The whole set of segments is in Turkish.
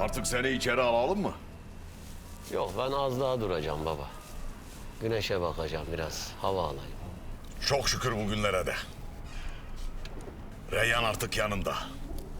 Artık seni içeri alalım mı? Yok ben az daha duracağım baba. Güneşe bakacağım biraz. Hava alayım. Çok şükür bugünlere de. Reyhan artık yanında.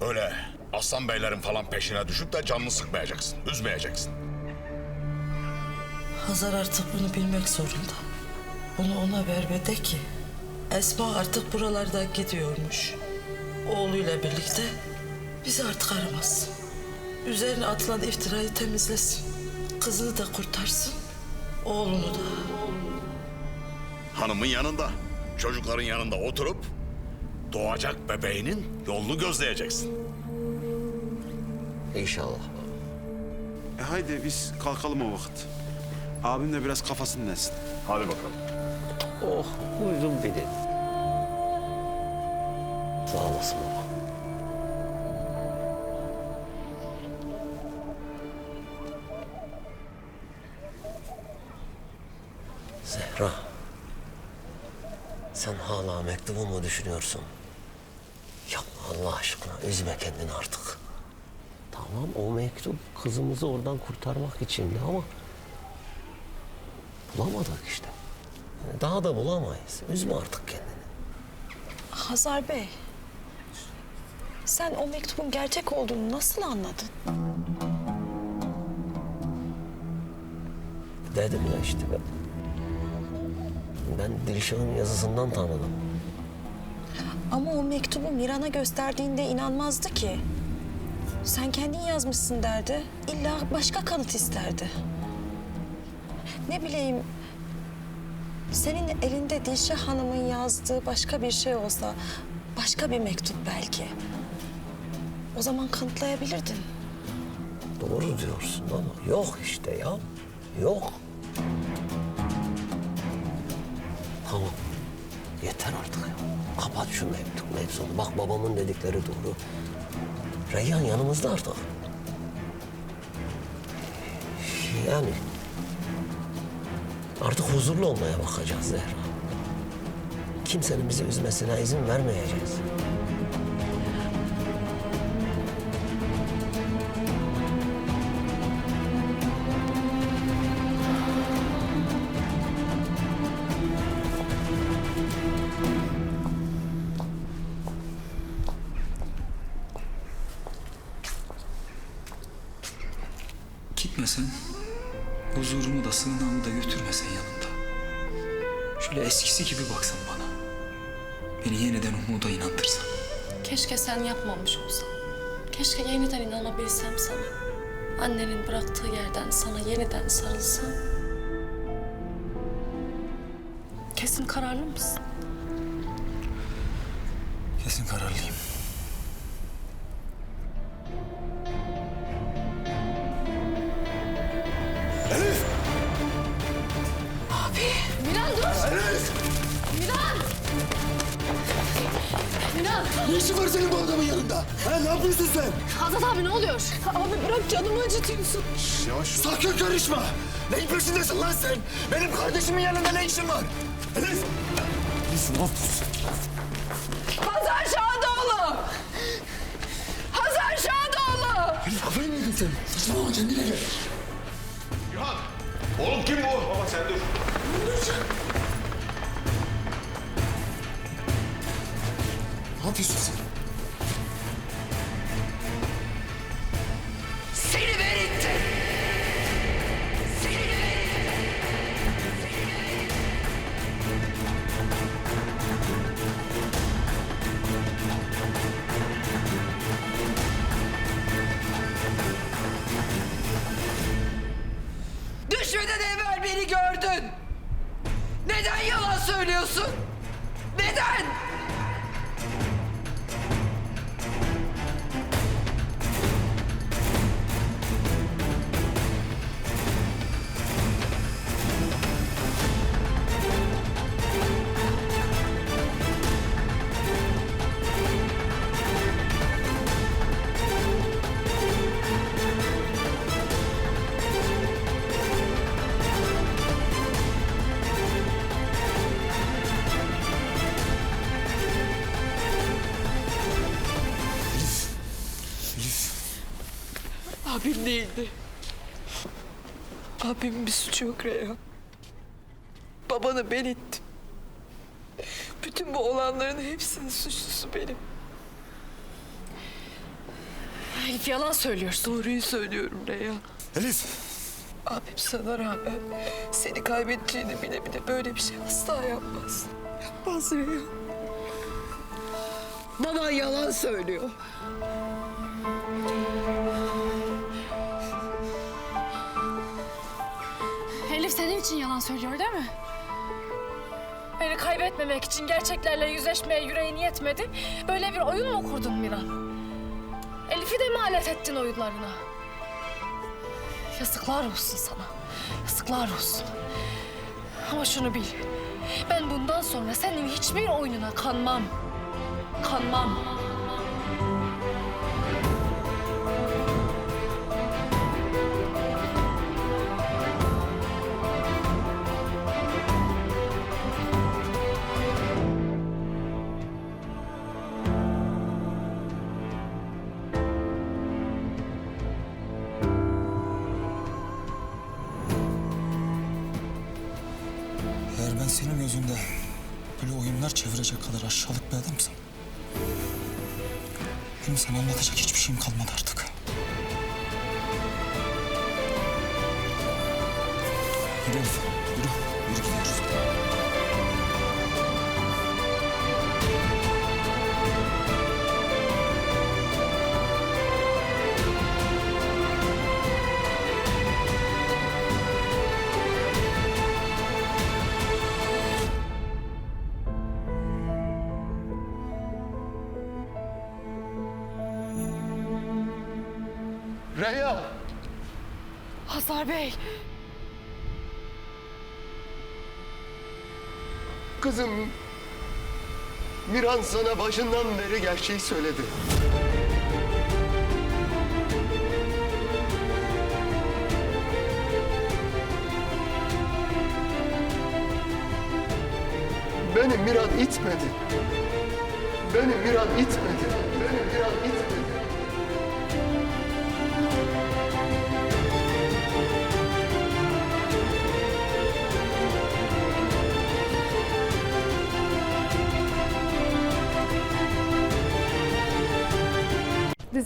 Öyle aslan beylerin falan peşine düşüp de canını sıkmayacaksın, üzmeyeceksin. Hazar artık bunu bilmek zorunda. Bunu ona ver ve de ki Esma artık buralarda gidiyormuş. Oğluyla birlikte bizi artık aramaz. Üzerine atılan iftirayı temizlesin. Kızını da kurtarsın. Oğlunu da. Hanımın yanında, çocukların yanında oturup doğacak bebeğinin yolunu gözleyeceksin. İnşallah. E haydi biz kalkalım o vakit. Abim de biraz kafasını dinlesin. Hadi bakalım. Oh uyudum bir de. Sağ olasın baba. Zehra. Sen hala mektubumu düşünüyorsun. Yapma Allah aşkına üzme kendini artık. Tamam o mektup kızımızı oradan kurtarmak içindi ama bulamadık işte. Yani Daha da bulamayız. Üzme artık kendini. Hazar Bey. Sen o mektubun gerçek olduğunu nasıl anladın? Dedim ya işte ben. Ben Dilşah'ın yazısından tanıdım. Ama o mektubu Miran'a gösterdiğinde inanmazdı ki. Sen kendin yazmışsın derdi. İlla başka kanıt isterdi. Ne bileyim... Senin elinde Dilşah Hanım'ın yazdığı başka bir şey olsa... Başka bir mektup belki. O zaman kanıtlayabilirdin. Doğru diyorsun ama yok işte ya. Yok. Tamam. Yeter artık ya. Kapat şu mektup mevzunu. Bak babamın dedikleri doğru. Reyhan yanımızda artık. Yani artık huzurlu olmaya bakacağız Zehra. Kimsenin bizi üzmesine izin vermeyeceğiz. Gitmesen, huzurumu da sığınağımı da götürmesen yanında. Şöyle eskisi gibi baksan bana. Beni yeniden umuda inandırsan. Keşke sen yapmamış olsan. Keşke yeniden inanabilsem sana. Annenin bıraktığı yerden sana yeniden sarılsam. Kesin kararlı mısın? Kesin kararlıyım. Ne işin var senin bu adamın yanında? Ha, ne yapıyorsun sen? Azat abi ne oluyor? Abi bırak canımı acıtıyorsun. Sakın karışma. Neyin peşindesin lan sen? Benim kardeşimin yanında ne işin var? Elif! Elif ne yapıyorsun? Hazar Şadoğlu! Hazar Şadoğlu! Elif kafayı mı yedin sen? Saçmalama kendine gel. Cihan! Oğlum kim bu? Baba sen dur. Ne yapıyorsun sen? Seni verittim! Düşmeden evvel beni gördün. Neden yalan söylüyorsun? Neden? Abim değildi. Abimin bir suçu yok Reyhan. Babanı ben ettim. Bütün bu olanların hepsinin suçlusu benim. Elif yalan söylüyorsun. Doğruyu söylüyorum Reyhan. Elif. Abim sana rağmen seni kaybedeceğini bile bile böyle bir şey asla yapmaz. Yapmaz Reyhan. Bana yalan söylüyor. Elif senin için yalan söylüyor değil mi? Beni kaybetmemek için gerçeklerle yüzleşmeye yüreğin yetmedi. Böyle bir oyun mu kurdun Miran? Elif'i de mi alet ettin oyunlarına? Yazıklar olsun sana. Yazıklar olsun. Ama şunu bil. Ben bundan sonra senin hiçbir oyununa kanmam. Kanmam. Senin gözünde böyle oyunlar çevirecek kadar aşağılık bir adamsam... ...benim sana anlatacak hiçbir şeyim kalmadı artık. Yürü yürü. Yürü gidiyoruz. Reyhan. Hazar Bey. Kızım. Miran sana başından beri gerçeği söyledi. Beni Miran itmedi. Beni Miran itmedi. Beni Miran itmedi.